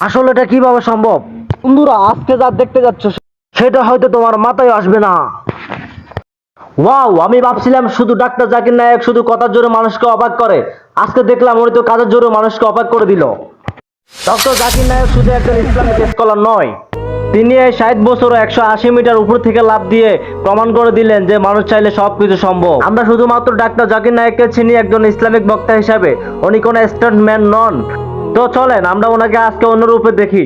আসলে এটা কীভাবে সম্ভব? বন্ধুরা আজকে যা দেখতে যাচ্ছ সেটা হয়তো তোমার মাথায় আসবে না। ওয়াও আমি ভাবছিলাম শুধু ডাক্তার জাকির নায়ক শুধু কথার জোরে মানুষকে অবাক করে। আজকে দেখলাম উনি তো কাজের জোরে মানুষকে অবাক করে দিল। ডক্টর জাকির নায়ক শুধু একজন ইসলামিক স্কলার নয় তিনি এই ষাট বছর একশো আশি মিটার উপর থেকে লাভ দিয়ে প্রমাণ করে দিলেন যে মানুষ চাইলে সব কিছু সম্ভব। আমরা শুধুমাত্র ডাক্তার জাকির নায়ককে চিনি একজন ইসলামিক বক্তা হিসাবে। উনি কোনো স্ট্যান্ডম্যান নন। তো চলেন, আমরা ওনাকে আজকে অন্য রূপে দেখি।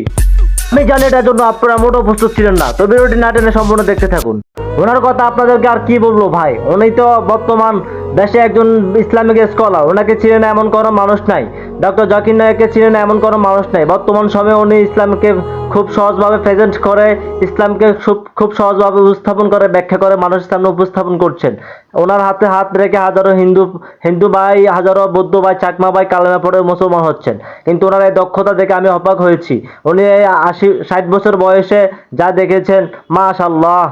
আমি জানি এটার জন্য আপনারা মোটেও প্রস্তুত ছিলেন না, তো ভিডিওটি না টেনে সম্পূর্ণ দেখতে থাকুন। ওনার কথা আপনাদেরকে আর কি বলব ভাই? উনি তো বর্তমান দেশে একজন ইসলামিক স্কলার ওনাকে ছিলেন এমন কোনো মানুষ নাই। ডক্টর জাকির নায়ককে চিনে এমন কোনো মানুষ নাই। বর্তমান সময়ে উনি ইসলামকে খুব সহজভাবে প্রেজেন্ট করে, ইসলামকে খুব খুব সহজভাবে উপস্থাপন করে, ব্যাখ্যা করে মানুষের সামনে উপস্থাপন করছেন। ওনার হাতে হাত রেখে হাজারো হিন্দু হিন্দু ভাই, হাজারো বৌদ্ধ ভাই, চাকমা ভাই কালেমা পড়ে মুসলমান হচ্ছেন। কিন্তু ওনার এই দক্ষতা দেখে আমি অবাক হয়েছি। উনি এই আশি, ষাট বছর বয়সে যা দেখেছেন মা মাশাল্লাহ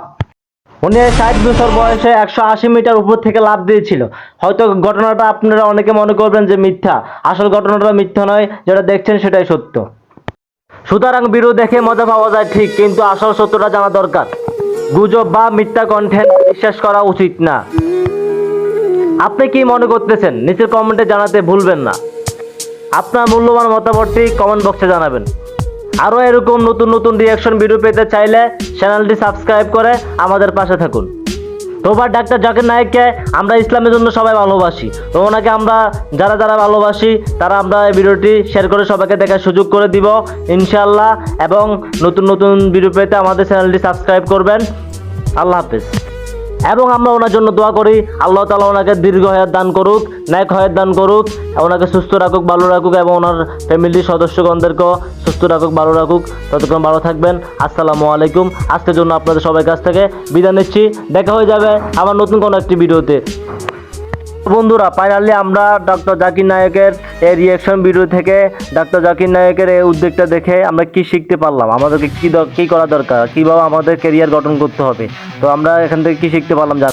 উনি ষাট বছর বয়সে একশো আশি মিটার উপর থেকে লাভ দিয়েছিল। হয়তো ঘটনাটা আপনারা অনেকে মনে করবেন যে মিথ্যা। আসল ঘটনাটা মিথ্যা নয়, যেটা দেখছেন সেটাই সত্য। সুতরাং ভিডিও দেখে মজা পাওয়া যায় ঠিক, কিন্তু আসল সত্যটা জানা দরকার। গুজব বা মিথ্যা কন্টেন্ট বিশ্বাস করা উচিত না। আপনি কি মনে করতেছেন? নিচের কমেন্টে জানাতে ভুলবেন না। আপনার মূল্যবান মতামতটি কমেন্ট বক্সে জানাবেন। আরও এরকম নতুন নতুন রিয়াকশন ভিডিও পেতে চাইলে চ্যানেলটি সাবস্ক্রাইব করে আমাদের পাশে থাকুন। তোবার ডাক্তার জাকির নায়েককে আমরা ইসলামের জন্য সবাই ভালোবাসি। তো ওনাকে আমরা যারা যারা ভালোবাসি, তারা আমরা এই ভিডিওটি শেয়ার করে সবাইকে দেখার সুযোগ করে দিব, ইনশাআল্লাহ। এবং নতুন নতুন ভিডিও পেতে আমাদের চ্যানেলটি সাবস্ক্রাইব করবেন। আল্লাহ হাফেজ। এবং আমরা ওনার জন্য দোয়া করি, আল্লাহ তালা ওনাকে দীর্ঘ হায়াত দান করুক, ন্যাক হায়াত দান করুক, ওনাকে সুস্থ রাখুক, ভালো রাখুক এবং ওনার ফ্যামিলির সদস্যগণদেরকেও সুস্থ রাখুক, ভালো রাখুক। ততক্ষণ ভালো থাকবেন। আসসালামু আলাইকুম। আজকের জন্য আপনাদের সবার কাছ থেকে বিদায় নিচ্ছি। দেখা হয়ে যাবে আবার নতুন কোনো একটি ভিডিওতে। বন্ধুরা ফাইনালি আমরা ডক্টর জাকির নায়কের এই রিয়াকশন ভিডিও থেকে ডক্টর জাকির নায়কের এই উদ্যোগটা দেখে আমরা কি শিখতে পারলাম? আমাদেরকে কি কি করা দরকার? কীভাবে আমাদের কেরিয়ার গঠন করতে হবে? তো আমরা এখান থেকে কি শিখতে পারলাম জান